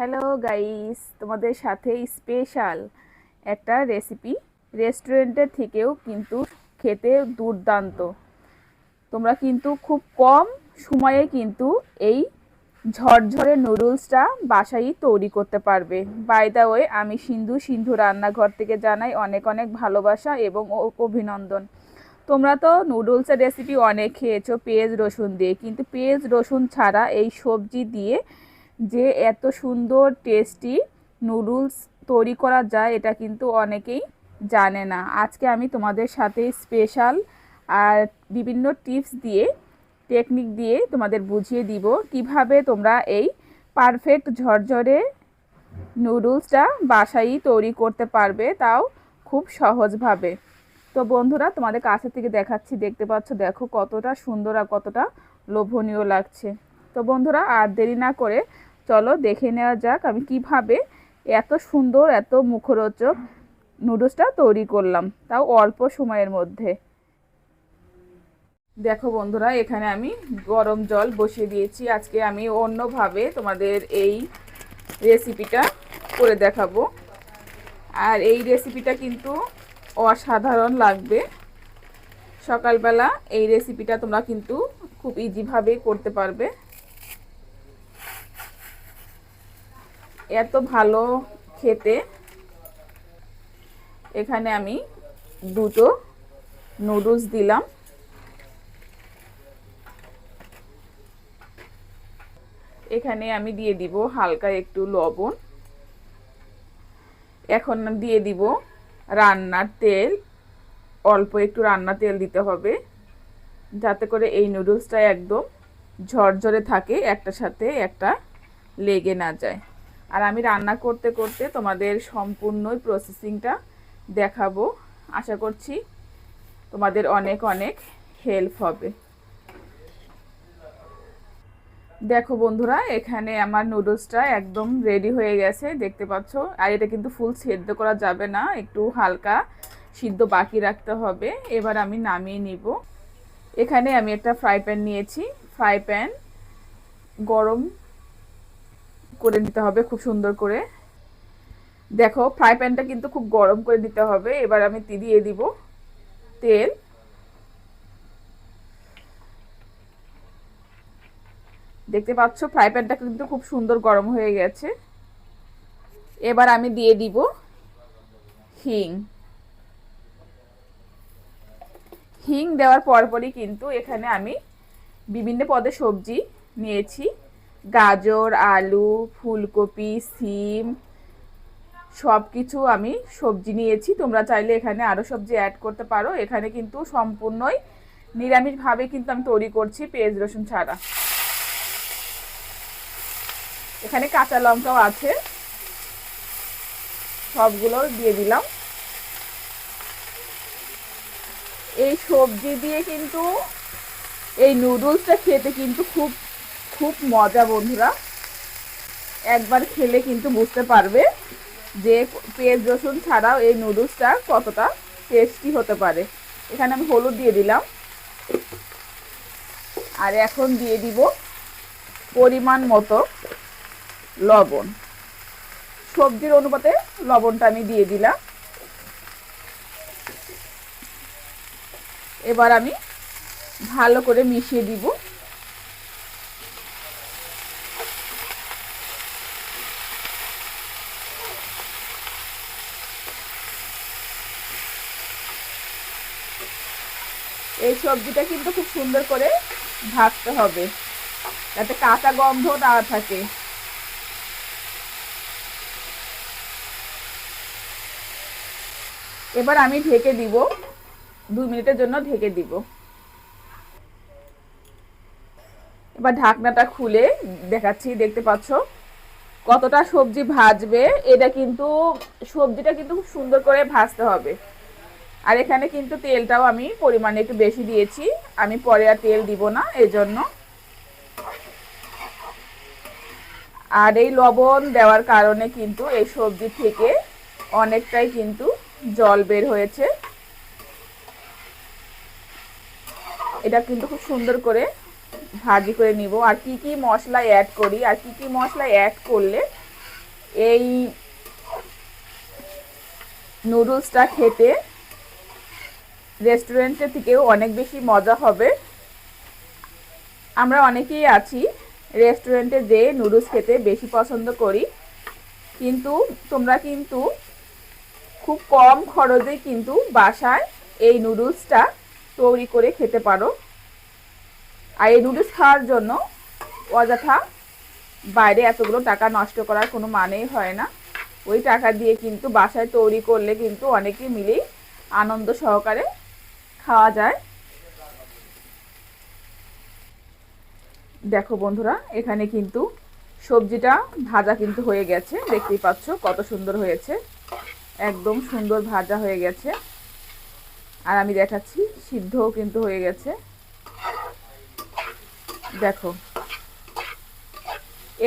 Hello guys, তোমাদের সাথে special একটা রেসিপি রেস্টুরেন্টের থেকেও কিন্তু খেতে দুর্দান্ত। তোমরা কিন্তু খুব কম সময়ে কিন্তু এই ঝরঝরে নুডলসটা বাসায় তৈরি করতে পারবে। বাই দ্য ওয়ে আমি সিন্ধু সিন্ধু রান্নাঘর থেকে জানাই অনেক অনেক ভালোবাসা এবং অভিনন্দন। তোমরা তো নুডলসের রেসিপি অনেক খেয়েছো, পেঁয়াজ রসুন দিয়ে। কিন্তু পেঁয়াজ রসুন ছাড়া এই সবজি দিয়ে যে এত সুন্দর টেস্টি নুডলস তৈরি করা যায়, এটা কিন্তু অনেকেই জানে না। আজকে আমি তোমাদের সাথে স্পেশাল আর বিভিন্ন টিপস দিয়ে টেকনিক দিয়ে তোমাদের বুঝিয়ে দিব কীভাবে তোমরা এই পারফেক্ট ঝরঝরে নুডলসটা বাসায়ই তৈরি করতে পারবে তাও খুব সহজভাবে। তো বন্ধুরা, তোমাদের কাছে থেকে দেখাচ্ছি, দেখতে পাচ্ছ, দেখো কতটা সুন্দর আর কতটা লোভনীয় লাগছে। তো বন্ধুরা, আর দেরি না করে চলো দেখে নেওয়া যাক আমি কীভাবে এত সুন্দর, এত মুখরোচক নুডলসটা তৈরি করলাম, তাও অল্প সময়ের মধ্যে। দেখো বন্ধুরা, এখানে আমি গরম জল বসিয়ে দিয়েছি। আজকে আমি অন্যভাবে তোমাদের এই রেসিপিটা করে দেখাবো। আর এই রেসিপিটা কিন্তু অসাধারণ লাগবে। সকালবেলা এই রেসিপিটা তোমরা কিন্তু খুব ইজিভাবে করতে পারবে। এত ভালো খেতে। এখানে আমি দুটো নুডলস দিলাম। এখানে আমি দিয়ে দিব হালকা একটু লবণ। এখন দিয়ে দিব রান্নার তেল। অল্প একটু রান্নার তেল দিতে হবে। যাতে করে এই নুডলসটা একদম ঝরঝরে থাকে একটা সাথে একটা লেগে না যায়। আর আমি রান্না করতে করতে তোমাদের সম্পূর্ণই প্রসেসিংটা দেখাবো। আশা করছি তোমাদের অনেক অনেক হেল্প হবে। দেখো বন্ধুরা, এখানে আমার নুডলসটা একদম রেডি হয়ে গেছে, দেখতে পাচ্ছ? আর এটা কিন্তু ফুল সেদ্ধ করা যাবে না, একটু হালকা সিদ্ধ বাকি রাখতে হবে। এবার আমি নামিয়ে নিব। এখানে আমি একটা ফ্রাই প্যান নিয়েছি। ফ্রাই প্যান গরম করে নিতে হবে খুব সুন্দর করে। দেখো ফ্রাই প্যানটা কিন্তু খুব গরম করে দিতে হবে। এবার আমি দিয়ে দিব তেল। দেখতে পাচ্ছ ফ্রাই প্যানটা কিন্তু খুব সুন্দর গরম হয়ে গেছে। এবার আমি দিয়ে দিব হিং। হিং দেওয়ার পরপরই কিন্তু এখানে আমি বিভিন্ন পদে সবজি নিয়েছি। গাজর, আলু, ফুলকপি, সিম সব কিছু আমি সবজি নিয়েছি। তোমরা চাইলে এখানে আরও সবজি অ্যাড করতে পারো। এখানে কিন্তু সম্পূর্ণই নিরামিষভাবে কিন্তু আমি তৈরি করছি পেঁয়াজ, রসুন ছাড়া। এখানে কাঁচা লঙ্কাও আছে। সবগুলো দিয়ে দিলাম। এই সবজি দিয়ে কিন্তু এই নুডলসটা খেতে কিন্তু খুব খুব মজা, বন্ধুরা। একবার খেলে কিন্তু বুঝতে পারবে যে পেঁয়াজ রসুন ছাড়াও এই নুডলসটা কতটা টেস্টি হতে পারে। এখানে আমি হলুদ দিয়ে দিলাম। আর এখন দিয়ে দিব পরিমাণ মতো লবণ। সবজির অনুপাতে লবণটা আমি দিয়ে দিলাম। এবার আমি ভালো করে মিশিয়ে দিব। এই সবজিটা কিন্তু খুব সুন্দর করে ভাজতে হবে। যাতে কাঁচা গন্ধ না থাকে। এবার আমি ঢেকে দিব। দুই মিনিটের জন্য ঢেকে দিব। এবার ঢাকনাটা খুলে দেখাচ্ছি, দেখতে পাচ্ছ? কতটা সবজি ভাজবে, এটা কিন্তু সবজিটা কিন্তু খুব সুন্দর করে ভাজতে হবে। আর এখানে কিন্তু তেলটাও আমি পরিমাণে একটু বেশি দিয়েছি। আমি পরে আর তেল দিব না, এজন্য। আর এই লবণ দেওয়ার কারণে কিন্তু এই সবজি থেকে অনেকটাই কিন্তু জল বের হয়েছে। এটা কিন্তু খুব সুন্দর করে ভাজি করে নিব। আর কি কি মশলা অ্যাড করি, আর কি কি মশলা অ্যাড করলে এই নুডলসটা খেতে রেস্টুরেন্টের থেকেও অনেক বেশি মজা হবে। আমরা অনেকেই আছি, রেস্টুরেন্টে যে নুডলস খেতে বেশি পছন্দ করি। কিন্তু তোমরা কিন্তু খুব কম খরচে কিন্তু বাসায় এই নুডলসটা তৈরি করে খেতে পারো। আর এই নুডলস খাওয়ার জন্য অযথা বাইরে এতগুলো টাকা নষ্ট করার কোনো মানেই হয় না। ওই টাকা দিয়ে কিন্তু বাসায় তৈরি করলে কিন্তু অনেকে মিলেই আনন্দ সহকারে খাওয়া যায়। দেখো বন্ধুরা, এখানে কিন্তু সবজিটা ভাজা কিন্তু হয়ে গেছে। দেখতেই পাচ্ছ কত সুন্দর হয়েছে। একদম সুন্দর ভাজা হয়ে গেছে। আর আমি দেখাচ্ছি, সিদ্ধও কিন্তু হয়ে গেছে। দেখো।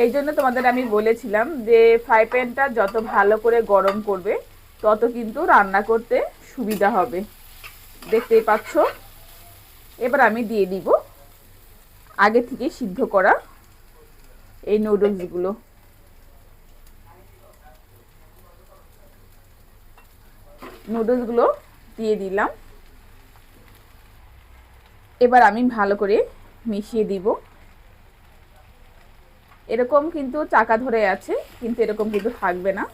এই জন্য তোমাদের আমি বলেছিলাম যে ফ্রাই প্যানটা যত ভালো করে গরম করবে, তত কিন্তু রান্না করতে সুবিধা হবে। দেখতেই পাচ্ছ? এবার আমি দিয়ে দিব আগে থেকে সিদ্ধ করা এই নুডলসগুলো নুডলসগুলো দিয়ে দিলাম। এবার আমি ভালো করে মিশিয়ে দিব। এরকম কিন্তু চাকা ধরে আছে, কিন্তু এরকম কিন্তু থাকবে না।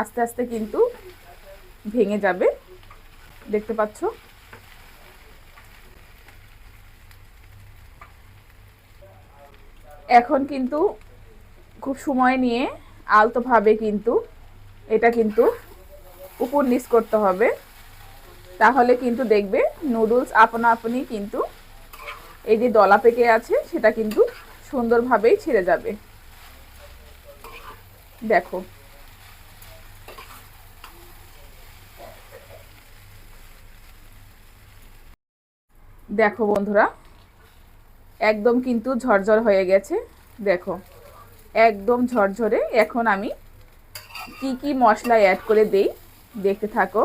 আস্তে আস্তে কিন্তু ভেঙে যাবে। দেখতে পাচ্ছ? এখন কিন্তু খুব সময় নিয়ে আলতোভাবে কিন্তু এটা কিন্তু উপর নিচ করতে হবে। তাহলে কিন্তু দেখবে নুডলস আপনা আপনি কিন্তু এই যে দলা পেকে আছে, সেটা কিন্তু সুন্দরভাবেই ছেড়ে যাবে। দেখো। দেখো বন্ধুরা, একদম কিন্তু ঝরঝর হয়ে গেছে। দেখো, একদম ঝরঝরে। এখন আমি কি কি মশলা অ্যাড করে দেই, দেখতে থাকো।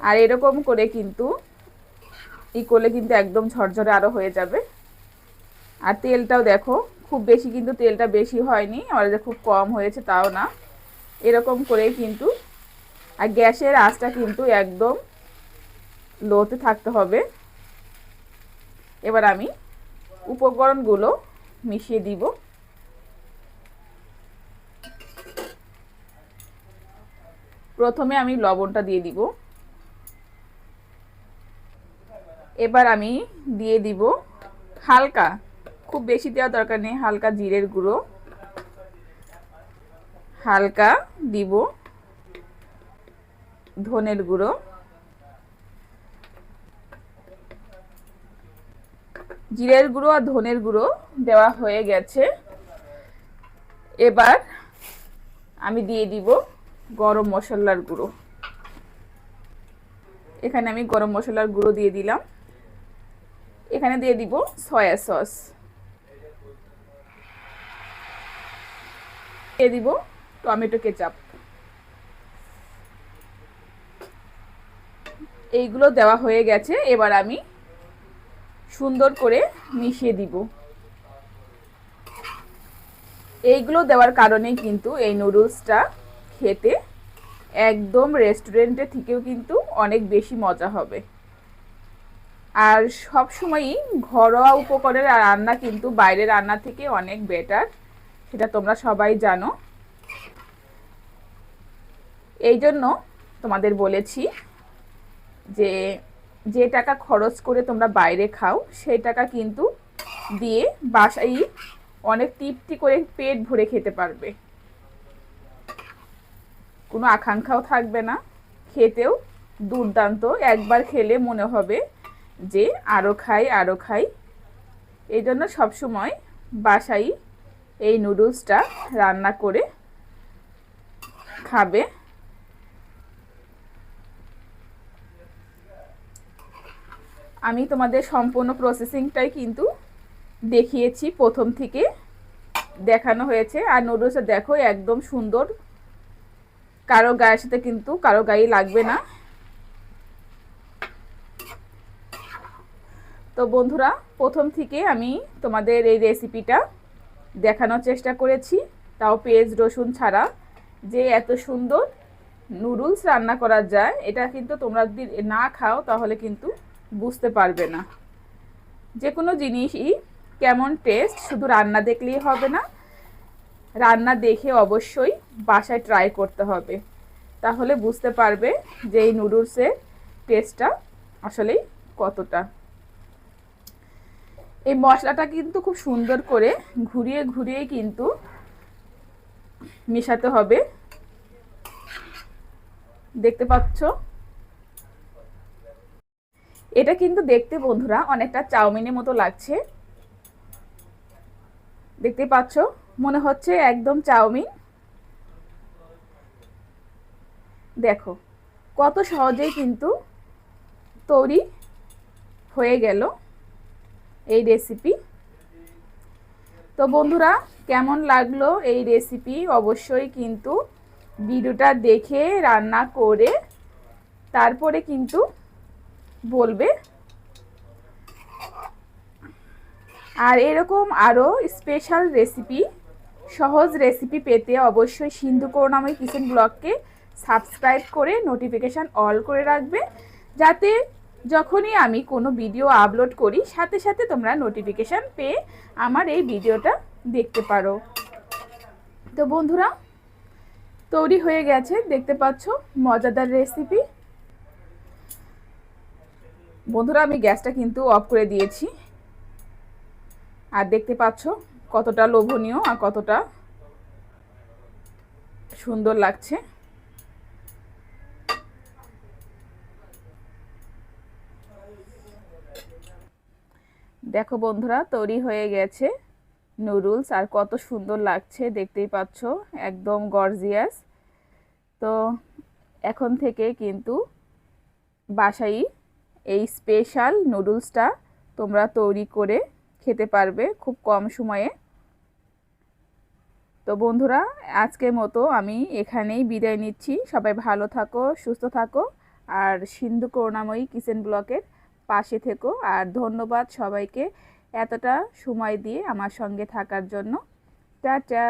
আর এরকম করে কিন্তু ই করলে কিন্তু একদম ঝরঝরে আরও হয়ে যাবে। আর তেলটাও দেখো, খুব বেশি কিন্তু তেলটা বেশি হয়নি আমার যে খুব কম হয়েছে তাও না। এরকম করেই কিন্তু, আর গ্যাসের আঁচটা কিন্তু একদম লোতে থাকতে হবে। এবার আমি উপকরণগুলো মিশিয়ে দিব। প্রথমে আমি লবণটা দিয়ে দিব। এবার আমি দিয়ে দিব হালকা, খুব বেশি দেওয়ার দরকার নেই, হালকা জিরের গুঁড়ো। হালকা দিব ধনের গুঁড়ো। জিরের গুঁড়ো আর ধনের গুঁড়ো দেওয়া হয়ে গেছে। এবার আমি দিয়ে দিব গরম মশলার গুঁড়ো। এখানে আমি গরম মশলার গুঁড়ো দিয়ে দিলাম। এখানে দিয়ে দিব সয়া সস। দিয়ে দিব টমেটো কেচাপ। এইগুলো দেওয়া হয়ে গেছে। এবার আমি সুন্দর করে মিশিয়ে দিব। এইগুলো দেওয়ার কারণেই কিন্তু এই নুডলসটা খেতে একদম রেস্টুরেন্টের থেকেও কিন্তু অনেক বেশি মজা হবে। আর সব সময়ই ঘরোয়া উপকরণের রান্না কিন্তু বাইরের রান্না থেকে অনেক বেটার, সেটা তোমরা সবাই জানো। এই জন্য তোমাদের বলেছি যে যে টাকা খরচ করে তোমরা বাইরে খাও, সেই টাকা কিন্তু দিয়ে বাসায় অনেক তৃপ্তি করে পেট ভরে খেতে পারবে। কোনো আকাঙ্ক্ষাও থাকবে না। খেতেও দুর্দান্ত। একবার খেলে মনে হবে যে আরও খাই আরও খাই। এই জন্য সবসময় বাসায় এই নুডলসটা রান্না করে খাবে। আমি তোমাদের সম্পূর্ণ প্রসেসিংটাই কিন্তু দেখিয়েছি প্রথম থেকে। দেখানো হয়েছে। আর নুডলসটা দেখো, একদম সুন্দর। কারও গায়ের সাথে কিন্তু কারও গায়ে লাগবে না। তো বন্ধুরা, প্রথম থেকে আমি তোমাদের এই রেসিপিটা দেখানোর চেষ্টা করেছি। তাও পেঁয়াজ, রসুন ছাড়া। যে এত সুন্দর নুডলস রান্না করা যায়, এটা কিন্তু তোমরা যদি না খাও, তাহলে কিন্তু বুঝতে পারবে না। যে কোনো জিনিসই কেমন টেস্ট শুধু রান্না দেখলেই হবে না, রান্না দেখে অবশ্যই বাসায় ট্রাই করতে হবে। তাহলে বুঝতে পারবে যে এই নুডলসের টেস্টটা আসলেই কতটা। এই মশলাটা কিন্তু খুব সুন্দর করে ঘুরিয়ে ঘুরিয়ে কিন্তু মেশাতে হবে। দেখতে পাচ্ছ? এটা কিন্তু দেখতে, বন্ধুরা, অনেকটা চাউমিনের মতো লাগছে। দেখতে পাচ্ছ? মনে হচ্ছে একদম চাউমিন। দেখো, কত সহজেই কিন্তু তৈরি হয়ে গেল এই রেসিপি তো বন্ধুরা, কেমন লাগল এই রেসিপি অবশ্যই কিন্তু ভিডিওটা দেখে, রান্না করে, তারপরে কিন্তু বলবে। আর এরকম আরও স্পেশাল রেসিপি সহজ রেসিপি পেতে অবশ্যই সিন্ধু করুণাময় কিচেন ব্লগকে সাবস্ক্রাইব করে নোটিফিকেশান অল করে রাখবে। যাতে যখনই আমি কোনো ভিডিও আপলোড করি, সাথে সাথে তোমরা নোটিফিকেশান পেয়ে আমার এই ভিডিওটা দেখতে পারো। তো বন্ধুরা, তৈরি হয়ে গেছে, দেখতে পাচ্ছ, মজাদার রেসিপি বন্ধুরা, আমি গ্যাসটা কিন্তু অফ করে দিয়েছি। আর দেখতে পাচ্ছ কতটা লোভনীয় আর কতটা সুন্দর লাগছে। দেখো বন্ধুরা, তৈরি হয়ে গেছে নুডলস আর কত সুন্দর লাগছে, দেখতেই পাচ্ছ, একদম গর্জিয়াস তো এখন থেকে কিন্তু বাসাই এই স্পেশাল নুডলসটা তোমরা তৈরি করে খেতে পারবে খুব কম সময়ে। তো বন্ধুরা, আজকের মতো আমি এখানেই বিদায় নিচ্ছি। সবাই ভালো থাকো, সুস্থ থাকো, আর সিন্ধু করুণাময়ী কিচেন ব্লকের পাশে থেকো। আর ধন্যবাদ সবাইকে এতটা সময় দিয়ে আমার সঙ্গে থাকার জন্য। টাটা!